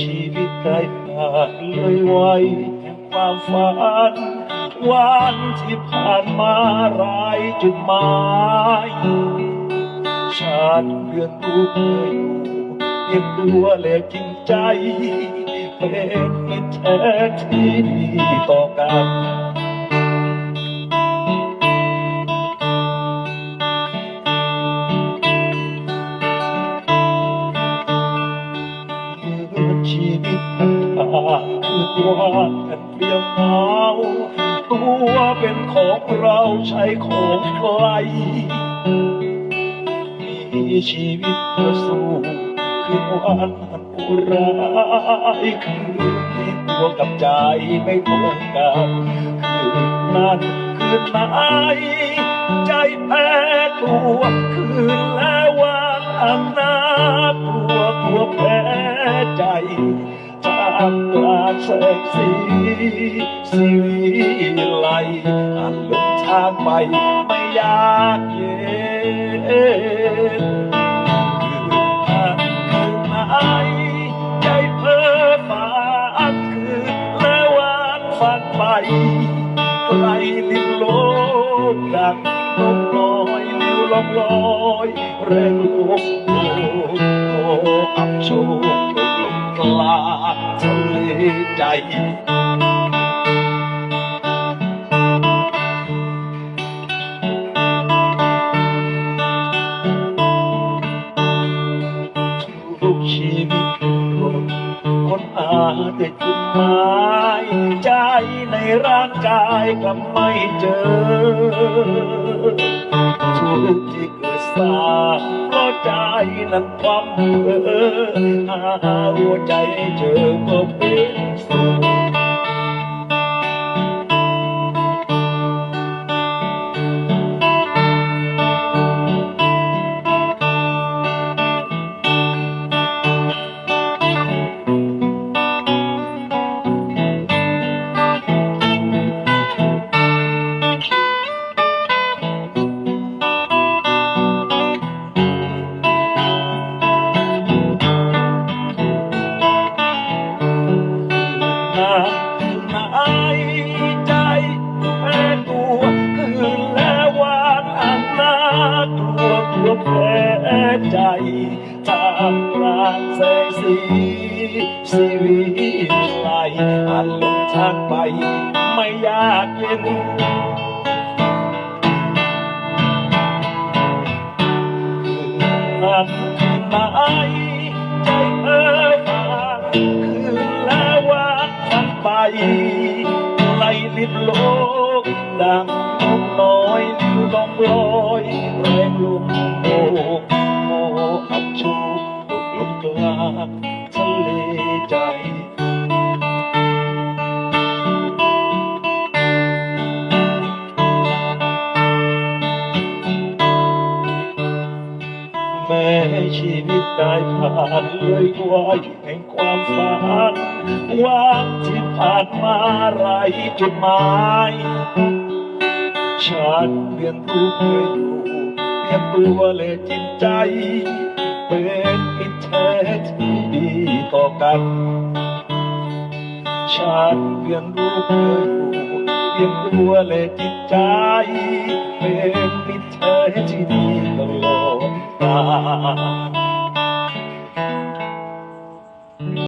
ชีวิตได้ผ่านเลยไวัยแห่งความฝัน วันที่ผ่านมาไรายจุดหมายฉันเรียนรู้เคยอยู่เพียงตัวและจริงใจ เป็นมิตรแท้ที่ดีต่อกัน ผ่าคือวันกันเปลี่ยวเหงาตัวเป็นของเราใช้ของใครมีชีวิตเพื่อสู้คือวันมันอุร้ายคือที่ตัวกับใจไม่ตรงกันคือนั้นคือไหนใจแพ้ตัวคืนและวัางกลางแสงสีสีวิไลอันลงทางไปไม่ยากเย็นคือนั้นคือไหนใจเพ้อฝันคือและวันฝันไปไกลลิบโลกดังนกน้อยลิ้วลองลอยแรงลมโลกโอ้อับโชค ลางทะเลใจทุกชีวิตคนคนหาแต่จุดหมายใจในร่างกายกลับไม่เจอทุกที่เกิดสา ใจนั้นความเพ้อหาหัวใจเจอก็เป็นสุข น่ากลัวกลัวแพ้ใจตามกลางแสงสีสีวิตไหลอันลงทางไป ไม่ยากเย็นนั้นคือไหนใจเพ้อฝันคืนและวันฝันไปไล่ลิบโลกดังนกน้อยลิ้วลองลอย มโบกโมอับชูตกลงกลางทะเลใจแม้ชีวิตได้ผ่านเลยวัยแห่งความฝันวันที่ผ่านมาไรจุดหมายฉันเรียนรู้เคยอยู่ เพียงตัวและจิตใจ เป็นมิตรแท้ที่ดีต่อกัน ฉันเพียงรู้เคยอยู่เพียงตัวและจิตใจ เป็นมิตรแท้ที่ดีตลอดกาล